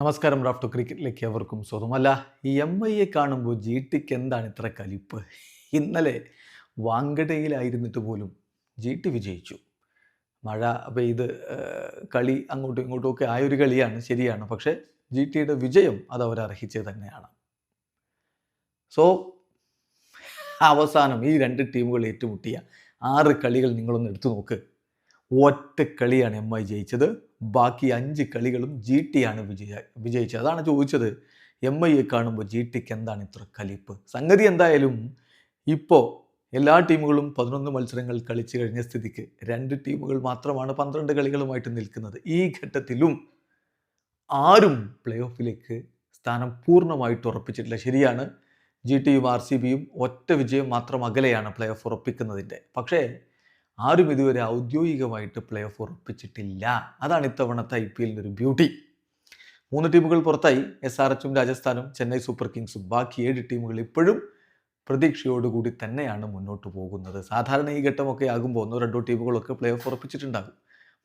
നമസ്കാരം റാഫ്റ്റോ ക്രിക്കറ്റിലേക്ക് അവർക്കും സ്വതമല്ല ഈ എം ഐയെ കാണുമ്പോൾ ജി ടിക്ക് എന്താണ് ഇത്ര കലിപ്പ്? ഇന്നലെ വാങ്കടയിലായിരുന്നിട്ട് പോലും ജി ടി വിജയിച്ചു. മഴ പെയ്ത് കളി അങ്ങോട്ടും ഇങ്ങോട്ടും ഒക്കെ ആയൊരു കളിയാണ് ശരിയാണ്. പക്ഷേ ജി ടിയുടെ വിജയം അത് അവരർഹിച്ചത് തന്നെയാണ്. സോ അവസാനം ഈ രണ്ട് ടീമുകൾ ഏറ്റുമുട്ടിയ ആറ് കളികൾ നിങ്ങളൊന്ന് എടുത്തു നോക്ക്. ഒറ്റ കളിയാണ് എം ഐ ജയിച്ചത്. ബാക്കി അഞ്ച് കളികളും ജി ടി ആണ് വിജയ വിജയിച്ചത്. അതാണ് ചോദിച്ചത്. എം ഐയെ കാണുമ്പോൾ ജി ടിക്ക് എന്താണ് ഇത്ര കലിപ്പ്? സംഗതി എന്തായാലും ഇപ്പോൾ എല്ലാ ടീമുകളും പതിനൊന്ന് മത്സരങ്ങൾ കളിച്ചു കഴിഞ്ഞ സ്ഥിതിക്ക് രണ്ട് ടീമുകൾ മാത്രമാണ് പന്ത്രണ്ട് കളികളുമായിട്ട് നിൽക്കുന്നത്. ഈ ഘട്ടത്തിലും ആരും പ്ലേ ഓഫിലേക്ക് സ്ഥാനം പൂർണമായിട്ട് ഉറപ്പിച്ചിട്ടില്ല. ശരിയാണ്. ജി ടിയും ആർ സി ബിയും ഒറ്റ വിജയം മാത്രം അകലെയാണ് പ്ലേ ഓഫ് ഉറപ്പിക്കുന്നതിന്റെ. പക്ഷേ ആരും ഇതുവരെ ഔദ്യോഗികമായിട്ട് പ്ലേ ഓഫ് ഉറപ്പിച്ചിട്ടില്ല. അതാണ് ഇത്തവണത്തെ ഐ പി എല്ലിന്റെ ഒരു ബ്യൂട്ടി മൂന്ന് ടീമുകൾ പുറത്തായി. എസ് ആർ എച്ചും രാജസ്ഥാനും ചെന്നൈ സൂപ്പർ കിങ്സും. ബാക്കി ഏഴ് ടീമുകൾ ഇപ്പോഴും പ്രതീക്ഷയോടുകൂടി തന്നെയാണ് മുന്നോട്ട് പോകുന്നത്. സാധാരണ ഈ ഘട്ടമൊക്കെ ആകുമ്പോൾ ഒന്നോ രണ്ടോ ടീമുകളൊക്കെ പ്ലേ ഓഫ് ഉറപ്പിച്ചിട്ടുണ്ടാകും.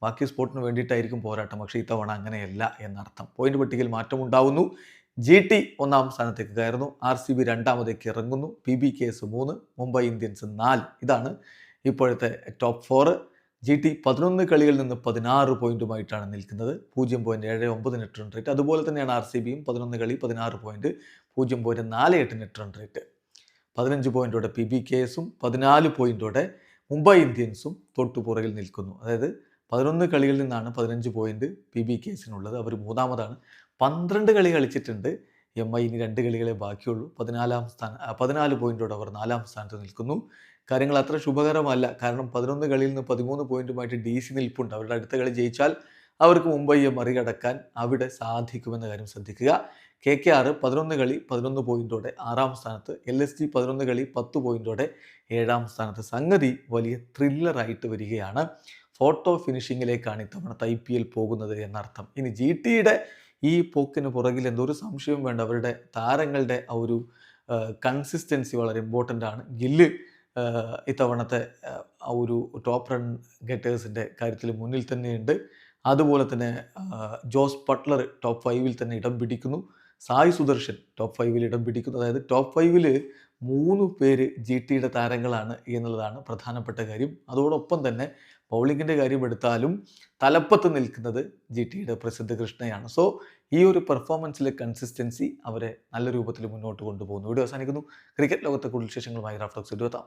ബാക്കി സ്പോർട്ടിന് വേണ്ടിയിട്ടായിരിക്കും പോരാട്ടം. പക്ഷേ ഇത്തവണ അങ്ങനെയല്ല എന്നർത്ഥം. പോയിന്റ് പട്ടികയിൽ മാറ്റമുണ്ടാവുന്നു. ജി ടി ഒന്നാം സ്ഥാനത്തേക്ക് കയറുന്നു. ആർ സി ബി രണ്ടാമതേക്ക് ഇറങ്ങുന്നു. പി ബി കെ എസ് മൂന്ന് മുംബൈ ഇന്ത്യൻസ് നാല്. ഇതാണ് ഇപ്പോഴത്തെ ടോപ്പ് ഫോറ് ജി ടി പതിനൊന്ന് കളികളിൽ നിന്ന് പതിനാറ് പോയിന്റുമായിട്ടാണ് നിൽക്കുന്നത്. പൂജ്യം പോയിന്റ് ഏഴ് ഒമ്പത് നെറ്റ് റൺ റേറ്റ് അതുപോലെ തന്നെയാണ് ആർ സി ബിയും പതിനൊന്ന് കളി പതിനാറ് പോയിന്റ് പൂജ്യം പോയിന്റ് നാല് എട്ട് നെറ്റ് റൺ റേറ്റ് പതിനഞ്ച് പോയിന്റോടെ പി ബി കെ എസും പതിനാല് പോയിന്റോടെ മുംബൈ ഇന്ത്യൻസും തൊട്ടുപുറകിൽ നിൽക്കുന്നു. അതായത് പതിനൊന്ന് കളികളിൽ നിന്നാണ് പതിനഞ്ച് പോയിന്റ് പി ബി കെ എസിനുള്ളത് അവർ മൂന്നാമതാണ്. പന്ത്രണ്ട് കളി കളിച്ചിട്ടുണ്ട്. എം ഐ ഇനി രണ്ട് കളികളെ ബാക്കിയുള്ളൂ. പതിനാലാം സ്ഥാനം പതിനാല് പോയിന്റോടെ അവർ നാലാം സ്ഥാനത്ത് നിൽക്കുന്നു. കാര്യങ്ങൾ അത്ര ശുഭകരമല്ല. കാരണം പതിനൊന്ന് കളിയിൽ നിന്ന് പതിമൂന്ന് പോയിന്റുമായിട്ട് ഡി സി നിൽപ്പുണ്ട്. അവരുടെ അടുത്ത കളി ജയിച്ചാൽ അവർക്ക് മുംബൈയെ മറികടക്കാൻ അവിടെ സാധിക്കുമെന്ന കാര്യം ശ്രദ്ധിക്കുക. കെ കെ ആർ പതിനൊന്ന് കളി പതിനൊന്ന് പോയിന്റോടെ ആറാം സ്ഥാനത്ത്. എൽ എസ് ജി പതിനൊന്ന് കളി പത്ത് പോയിന്റോടെ ഏഴാം സ്ഥാനത്ത്. സംഗതി വലിയ ത്രില്ലറായിട്ട് വരികയാണ്. ഫോട്ടോ ഫിനിഷിങ്ങിലേക്കാണ് ഇത്തവണത്തെ ഐ പി എൽ പോകുന്നത് എന്നർത്ഥം. ഇനി ജി ടിയുടെ ഈ പോക്കിന് പുറകിൽ എന്തൊരു സംശയവും വേണ്ട. അവരുടെ താരങ്ങളുടെ ആ ഒരു കൺസിസ്റ്റൻസി വളരെ ഇമ്പോർട്ടന്റ് ആണ്. ഗില്ല് ഇത്തവണത്തെ ആ ഒരു ടോപ്പ് റൺ ഗെറ്റേഴ്സിന്റെ കാര്യത്തിൽ മുന്നിൽ തന്നെയുണ്ട്. അതുപോലെ തന്നെ ജോസ് പട്ലർ ടോപ്പ് ഫൈവിൽ തന്നെ ഇടം പിടിക്കുന്നു. സായ് സുദർശൻ ടോപ്പ് ഫൈവിൽ ഇടം പിടിക്കുന്നു. അതായത് ടോപ്പ് ഫൈവിൽ മൂന്ന് പേര് ജി ടിയുടെ താരങ്ങളാണ് എന്നുള്ളതാണ് പ്രധാനപ്പെട്ട കാര്യം. അതോടൊപ്പം തന്നെ ബൗളിങ്ങിന്റെ കാര്യം എടുത്താലും തലപ്പത്ത് നിൽക്കുന്നത് ജി ടിയുടെ പ്രസിദ്ധ കൃഷ്ണയാണ്. സോ ഈ ഒരു പെർഫോമൻസിലെ കൺസിസ്റ്റൻസി അവരെ നല്ല രൂപത്തിൽ മുന്നോട്ട് കൊണ്ടുപോകുന്നു. വീഡിയോ അവസാനിക്കുന്നു. ക്രിക്കറ്റ് ലോകത്തെ കൂടുതൽ വിശേഷങ്ങളുമായി റാഫ്റ്റോക്സ് ഇരുപത്താം